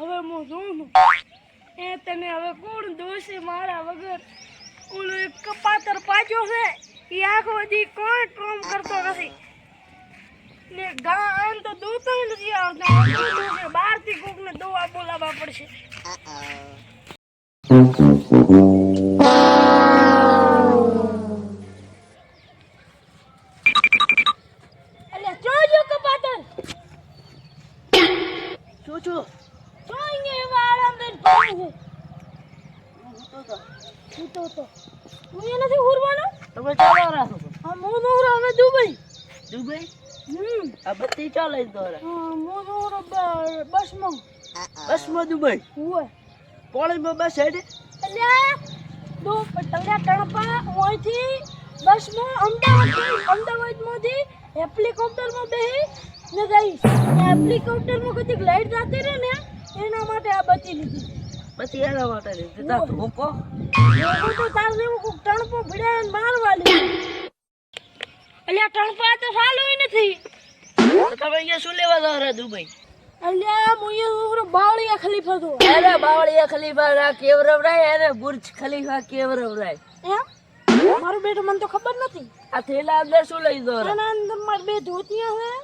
હવે હું જોઉં એ તને હવે કોણ દોષે મારા વગર? ઓલો કપાતર પાછો છે. એ આખો દી કોઈ કામ કરતો નથી. ને ગા આમ તો દોતો નથી આવતા. બહારથી કોકને દોવા બોલાવવા પડશે. હું તો તો. હું એ નથી ઉરવાનો તમે ચાલો રાખો હું દોરો હવે દુબઈ. દુબઈ? આ બત્તી ચાલે દોરા. હા, દોરો બસમાં. બસમાં દુબઈ. હોય પોળીમાં બસ હેડે. અલ્યા દો પટલ્યા ટણપા અહીંથી બસમાં અમદાવાદ અમદાવાદમાંથી હેલિકોપ્ટરમાં બેહી ને જઈશ. હેલિકોપ્ટરમાં કદી લાઈટ જાતી રહે ને એના માટે આ બચી લીધી. પછી એના માટે લીધી. તા ધોકો એવું તો તાર જેવું કોક ટણપો ભીડાઈને મારવા લીધી અલ્યા ટણપા તો સાલું નથી. તમે અહીંયા શું લેવા દોરા દુબઈ? અલ્યા મુયે ઉપર બાવળિયા ખલીફા તો અરે બાવળિયા ખલીફા રા કેવરવ રાય અરે બુર્જ ખલીફા કેવરવરાય એમ મારું બેટો મને તો ખબર નથી. આ થેલા અંદર શું લઈ દો આના અંદર માર બે ધોતિયા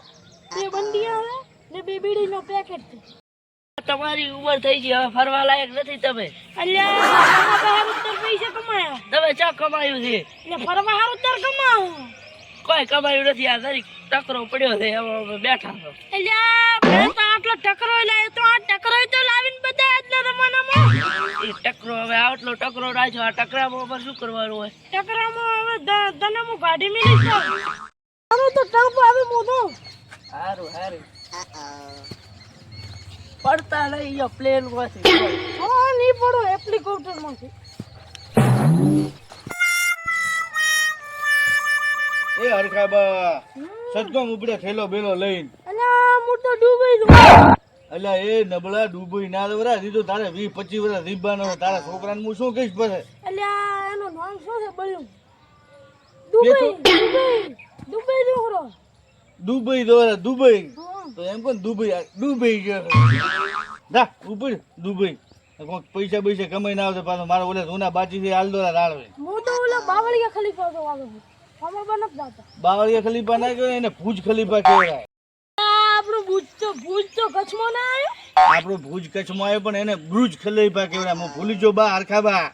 છે બે બંડિયા છે ને બે બીડીનો પેકેટ છે. તમારી ઉંમર થઈ ગઈ હવે ફરવા લાયક નથી તમે. અલ્યા બહાર ઉત્તર પૈસા કમાયા. તમે ચા કમાયું છે? ફરવા હારું ઉત્તર કમાવ કોઈ કમાયું નથી આ દરેક ટકરો પડ્યો છે બેઠા છો. એટલે આટલો ટકરો લાવ્યો તો આ ટકરો તો લાવીને બધા આજના જમાનામાં એ ટકરો હવે આટલો ટકરો રાખ્યો આ ટકરામાં પર શું કરવાનું હોય? ટકરામાં હવે દ- તને હું કાઢી મિલીશ તો હવે તો ટપ આવે મોટો સારું સારું પડતા લઈ ગયો પ્લેનમાંથી હા નહીં પડો હેલિકોપ્ટરમાંથી એ હરખાબા સદગમ ઉપડે થેલો બેલો લઈને. અલા હું તો ડૂબી ગયો. અલા એ નબળા ડૂબી ના દવરા દીધો તારે વીસ પચીસ વર્ષ રીબાનો તારા છોકરાને હું શું કહીશ પછી? અલા એનો નામ શું છે બળ્યું દુબઈ દુબઈ દુબઈ દોરો દુબઈ દોરા દુબઈ તો એમ કોણ દુબઈ ડૂબી ગયો દા ઉપર દુબઈ કોઈક પૈસા પૈસા કમાઈ ના આવશે પાછો. મારો ઓલે સોના બાચી થી હાલ દોરા રાળવે હું તો ઓલા બાવળિયા ખલીફા તો આવે બાવળિયા ખલીફા ના કહેવાય એને ભુજ ખલીફા કહેવાય. આપણું ભૂજ તો ભૂજ તો કચ્છમાં ના આવ્યો? આપણું ભુજ કચ્છમાં આવ્યો પણ એને બ્રુજ ખલીફા કહેવાય. હું ભૂલી જો બા હરખા બા.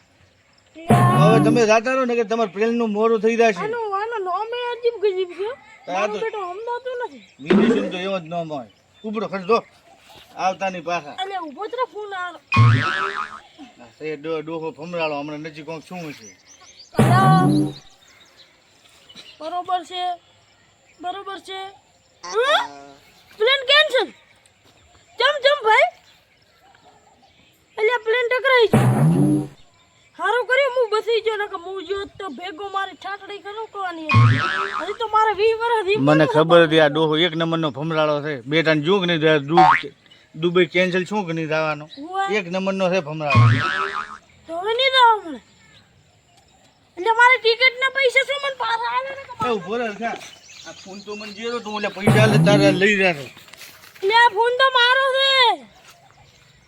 હવે તમે જાતા રહો ને કે તમારે પ્રેમનું મોરું થઈ જશે. આનું આનું નામ અજીબ ગજીબ છે. આ તો- બેટો સમજાતો નથી. વિદેશી તો એવો જ ન હોય. ઉપડો ખર્ચો આવતાની પાછા. ઊભો ફોન ડો ડોહો ફમરાળો હમણાં નજીક શું છે બરોબર છે? બરોબર છે? પ્લેન કેન્સલ જમ જમ ભાઈ. એટલે પ્લેન ટકરાઈ ગયો. હારો કર્યો હું બસી ગયો નકર હું જો તો ભેગો મારી છાટડી કરું કોની હજી તો મારે 20 વર્ષ મને ખબર હતી. આ ડોહો એક નંબરનો ભમરાળો છે. બે ત્રણ જોગ થાય છે દુબઈ કેન્સલ શું કે નહીં થવાનો? એક નંબરનો છે ભમરાળો. તો હવે નહીં જવા મળે. એટલે મારે ટિકિટ ના પૈસા શું મને પાછા આવે ને કે એ ઊભો રહે ખા આ ફોન તો મને જેરો તો ઓલે પૈસા લે તારા લઈ રહ્યા એટલે આ ફોન તો મારો છે.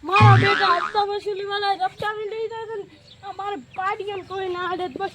મારો બેટા હપ્તા વસૂલી વાળા રપચાવી લઈ જાય આ મારે પાડી એમ કોઈ ના હાડે બસ.